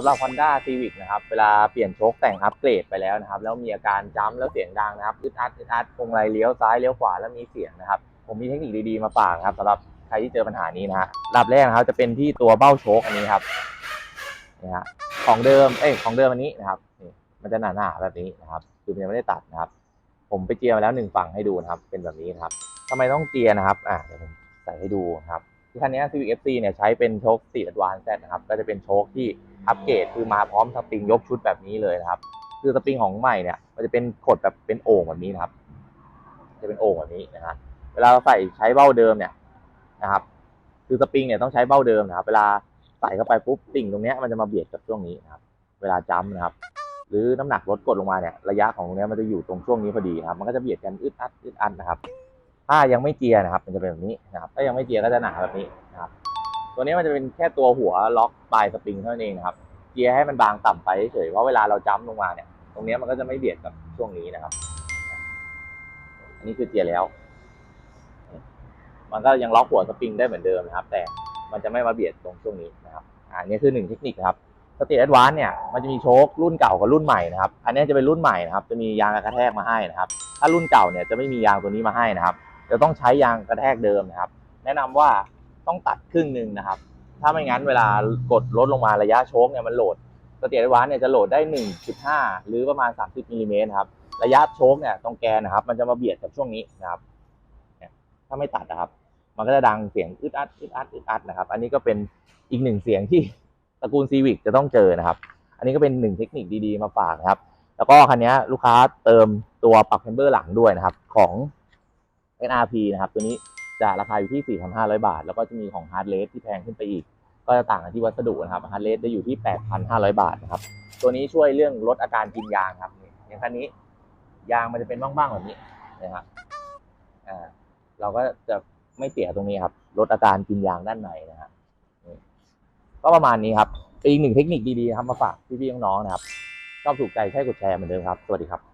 ำหรับ Honda Civic นะครับเวลาเปลี่ยนโชคแต่งอัปเกรดไปแล้วนะครับแล้วมีอาการจ้ำแล้วเสียงดังนะครับอึดอัดอึดอัดพวงมาลัยเลี้ยวซ้ายเลี้ยวขวาแล้วมีเสียงนะครับผมมีเทคนิคดีๆมาฝากครับสำหรับใครที่เจอปัญหานี้นะฮะระดับแรกนะครับจะเป็นที่ตัวเบ้าโชคอันนี้ครับนี่ฮะของเดิมเอ้ยของเดิมอันนี้นะครับนี่มันจะหนาๆแบบนี้นะครับคือมันยังไม่ได้ตัดนะครับ ผมไปเจียมาแล้วหนึ่งฝั่งให้ดูนะครับ เป็นแบบนี้นะครับทำไมต้องเจียนะครับอ่าเดี๋ยวผมใส่ให้ดูครับ คันนี้ Civic FC เนี่ยใช้เป็นโชค4 Advance Z นะครับ ก็จะเป็นโชคที่อัปเกรดคือมาพร้อมสปริงยกชุดแบบนี้เลยนะครับ คือสปริงของใหม่เนี่ย มันจะเป็นขดแบบเป็นโอ่งแบบนี้นะครับ จะเป็นโอ่งแบบนี้นะฮะเวลาเราใส่ใช้เบ้าเดิมเนี่ยนะครับ คือสปริงเนี่ยต้องใช้เบ้าเดิมนะครับ เวลาใส่เข้าไปปุ๊บติ่งตรงนี้มันจะมาเบียดกับช่วงนี้นะครับ เวลาจัมนะครับ หรือน้ำหนักรถกดลงมาเนี่ยระยะของตรงนี้มันจะอยู่ตรงช่วงนี้พอดีครับ มันก็จะเบียดกันอึดอัดอึดอัดนะครับ ถ้ายังไม่เจียนะครับ มันจะเป็นแบบนี้นะครับถ้ายังไม่เจียก็จะหนาแบบนี้นะครับตัวนี้มันจะเป็นแค่ตัวหัวล็อกปลายสปริงเท่านั้นเองนะครับเจียให้มันบางต่ำไปเฉยเพราะเวลาเราจัมลงมาเนี่ย ตรงนี้มันก็จะไม่เบียดกับช่วงนี้นะครับ อันนี้คือเจียแล้ว มันก็ยังล็อกหัวสปริงได้เหมือนเดิมนะครับ แต่มันจะไม่มาเบียดตรงช่วงนี้นะครับอันนี้คือหนึ่งเทคนิคครับสเตทแอดวานเนี่ยมันจะมีโชครุ่นเก่ากับรุ่นใหม่นะครับ อันนี้จะเป็นรุ่นใหม่นะครับ จะมียางกระแทกมาให้นะครับ ถ้ารุ่นเก่าเนี่ยจะไม่มียางตัวนี้มาให้นะครับ จะต้องใช้ยางกระแทกเดิมนะครับ แนะนำว่าต้องตัดครึ่งหนึ่งนะครับ ถ้าไม่งั้นเวลากดลดลงมาระยะโชคเนี่ยมันโหลดสเตทแอดวานเนี่ยจะโหลดได้ 1.5 หรือประมาณ 30มิลลิเมตรนะครับ ระยะโชคเนี่ยตรงแกนนะครับ มันจะมาเบียดกับช่วงนี้นะครับถ้าไม่ตัดนะครับ มันก็จะดังเสียงอึดอัดอึดอัดอึดอัดนะครับ อันนี้ก็เป็นอีกหนึ่งเสียงที่ตระกูลซีวิกจะต้องเจอนะครับ อันนี้ก็เป็นหนึ่งเทคนิคดีๆมาฝากนะครับ แล้วก็คันนี้ลูกค้าเติมตัวปรับเทมเบอร์หลังด้วยนะครับ ของ NRP นะครับตัวนี้จะราคาอยู่ที่ 4,500 บาท แล้วก็จะมีของ Hard r a t e ที่แพงขึ้นไปอีก ก็จะต่างกันที่วัสดุนะครับ Hard r a t e จะอยู่ที่ 8,500 บาทนะครับ ตัวนี้ช่วยเรื่องลดอาการกินยางครับนี่อย่างคันนี้ ยางมันจะเป็นบ้างๆแบบนี้นะครับอ่าเราก็จะไม่เสียตรงนี้ครับ ลดอาการกินยางด้านในนะครับก็ประมาณนี้ครับเป็นอีกหนึ่งเทคนิคดีๆนะครับมาฝากพี่ๆน้องๆนะครับชอบถูกใจใช่กดแชร์เหมือนเดิมครับ สวัสดีครับ